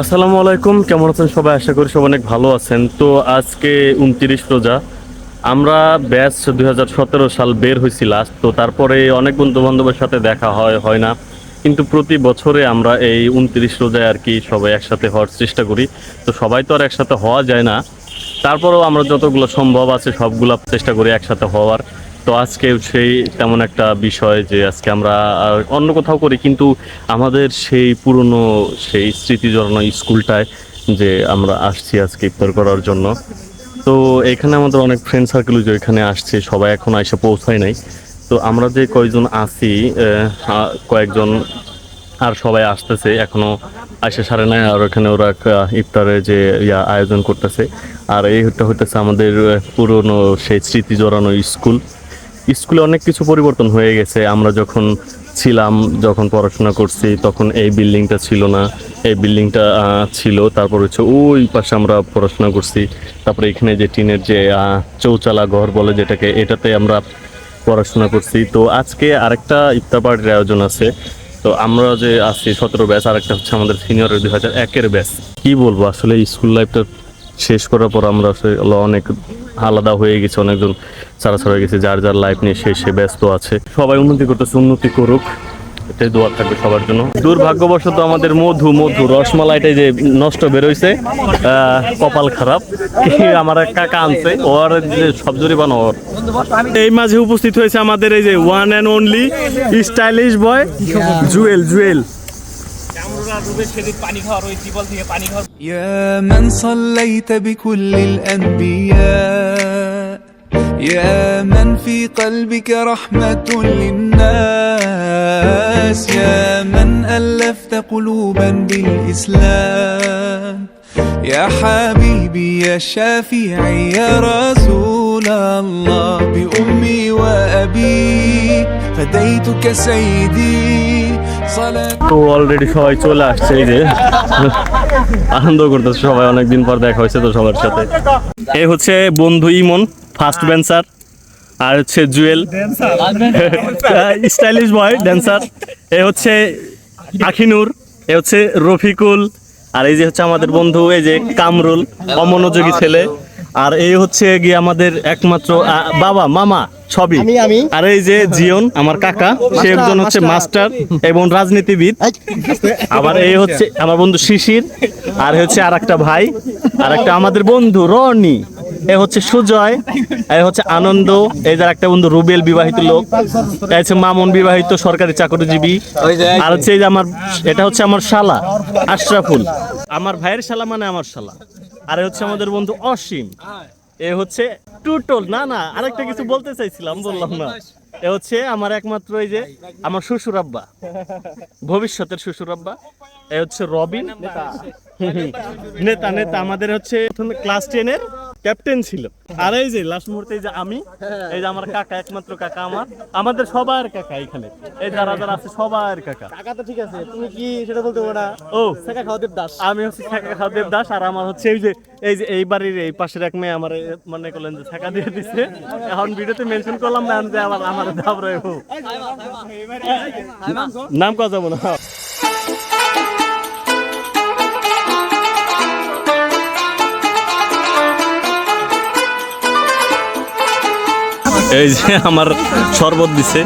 আসসালামু আলাইকুম, কেমন আছেন সবাই? আশা করি সব অনেক ভালো আছেন। তো আজকে উনত্রিশ রোজা। আমরা হাজার সতেরো সাল বের হয়েছি লাস্ট তো তারপরে অনেক বন্ধু বান্ধবের সাথে দেখা হয় হয় না। কিন্তু প্রতি বছরে আমরা এই উনত্রিশ রোজায় আর কি সবাই একসাথে হওয়ার চেষ্টা করি। তো সবাই তো আর একসাথে হওয়া যায় না। তারপরেও আমরা যতগুলো সম্ভব আছে সবগুলো চেষ্টা করি একসাথে হওয়ার। তো আজকে সেই তেমন একটা বিষয় যে আজকে আমরা অন্য কোথাও করি, কিন্তু আমাদের সেই পুরনো সেই স্মৃতি জড়ানো স্কুলটায় যে আমরা আসছি আজকে ইফতার করার জন্য। তো এখানে আমাদের অনেক ফ্রেন্ড সার্কেল যে এখানে আসছে, সবাই এখন এসে পৌঁছায় নাই। তো আমরা যে কয়জন আছি কয়েকজন আর সবাই আসতেছে এখনও আসে সারে নাই আর ওখানে ওরা ইফতারে যে ইয়া আয়োজন করতেছে। আর এইটা হইতেছে আমাদের পুরনো সেই স্মৃতি জড়ানো স্কুল। স্কুলে অনেক কিছু পরিবর্তন হয়ে গেছে। আমরা যখন ছিলাম, যখন পড়াশোনা করছি, তখন এই বিল্ডিংটা ছিল না। এই বিল্ডিংটা ছিল। তারপর হচ্ছে ওই পাশে আমরা পড়াশোনা করছি। তারপরে এখানে যে টিনের যে চৌচালা ঘর বলে যেটাকে, এটাতে আমরা পড়াশোনা করছি। তো আজকে আরেকটা ইফতার পার্টির আয়োজন আছে। তো আমরা যে আছি, সতেরো ব্যাচ, আরেকটা হচ্ছে আমাদের সিনিয়রের দুই হাজার একের ব্যাচ। কী বলব, আসলে স্কুল লাইফটা শেষ করার পর আমরা আসলে অনেক আলাদা হয়ে গেছে অনেকজন ছাড়া ছাড়া হয়ে গেছে যার যার লাইফ নিয়ে সে সে ব্যস্ত আছে সবাই উন্নতি করতেছে উন্নতি করুক এটাই দোয়া থাকবে সবার জন্য দুর্ভাগ্যবশত আমাদের মধু মধু রসমালাইটাই যে নষ্ট বেরোইছে আহ, কপাল খারাপ আমার এক কাকা আনছে ওর যে সব জরিমানা ওর এই মাঝে উপস্থিত হয়েছে আমাদের এই যে one and only stylish boy Jewel Jewel يا من صليت بكل الأنبياء يا من في قلبك رحمة للناس يا من ألفت قلوبا بالإسلام يا حبيبي يا شافعي يا رسول الله بأمي وأبي فديتك سيدي صلاة তো অলরেডি সবাই চলে আসছে এই যে আনন্দ করতেছে সবাই অনেকদিন পর দেখা হয়েছে তো সবার সাথে এই হচ্ছে বন্ধু ইমন ফার্স্ট বেঞ্চার আর হচ্ছে জুয়েল। স্টাইলিশ বয় ড্যান্সার এ হচ্ছে আখিনুর এ হচ্ছে রফিকুল আর এই যে হচ্ছে আমাদের বন্ধু এই যে কামরুল অমনোযোগী ছেলে। আর এই হচ্ছে গিয়ে আমাদের একমাত্র বাবা মামা সবই। আর এই যে জিয়ন আমার কাকা সে একজন হচ্ছে মাস্টার এবং রাজনীতিবিদ। আবার এই হচ্ছে আমার বন্ধু শিশির আর হচ্ছে আর একটা ভাই আর একটা আমাদের বন্ধু রনি। এ হচ্ছে সুজয় এ হচ্ছে আনন্দ এই যার একটা বন্ধু রুবেল বিবাহিত লোক। এ হচ্ছে মামুন বিবাহিত সরকারি চাকরিজীবী। আর হচ্ছে এই যে আমার এটা হচ্ছে আমার শালা আশরাফুল। আমার ভাইয়ের শালা মানে আমার শালা। আর হচ্ছে আমাদের বন্ধু অসীম। এ হচ্ছে টুটল। না না, আরেকটা কিছু বলতে চাইছিলাম, বললাম না। এ হচ্ছে আমার একমাত্র এই যে আমার শ্বশুর আব্বা, ভবিষ্যতের শ্বশুর আব্বা। এ হচ্ছে রবিন, নেতা। নেতা আমাদের হচ্ছে ক্লাস টেনের ক্যাপ্টেন ছিল আর এই যে লাস্ট মুহূর্তে যে আমি এই যে আমার কাকা একমাত্র কাকা আমার আমাদের সবার কাকা এখানে এই যারা যারা আছে সবার কাকা টাকা তো ঠিক আছে তুমি কি সেটা বলতে পারো না ও টাকা খাওয়াদেব দাস আমি হচ্ছে শেখা খাদেব দাস আর আমার হচ্ছে এই যে এই যে এই বাড়ির এই পাশের এক মেয়ে আমার মনে করলেন যে শেখা দিয়ে দিছে এখন ভিডিওতে মেনশন করলাম না যে আবার আমার দাব রইব নাম কথা যাব এই যে আমার শরবত দিছে।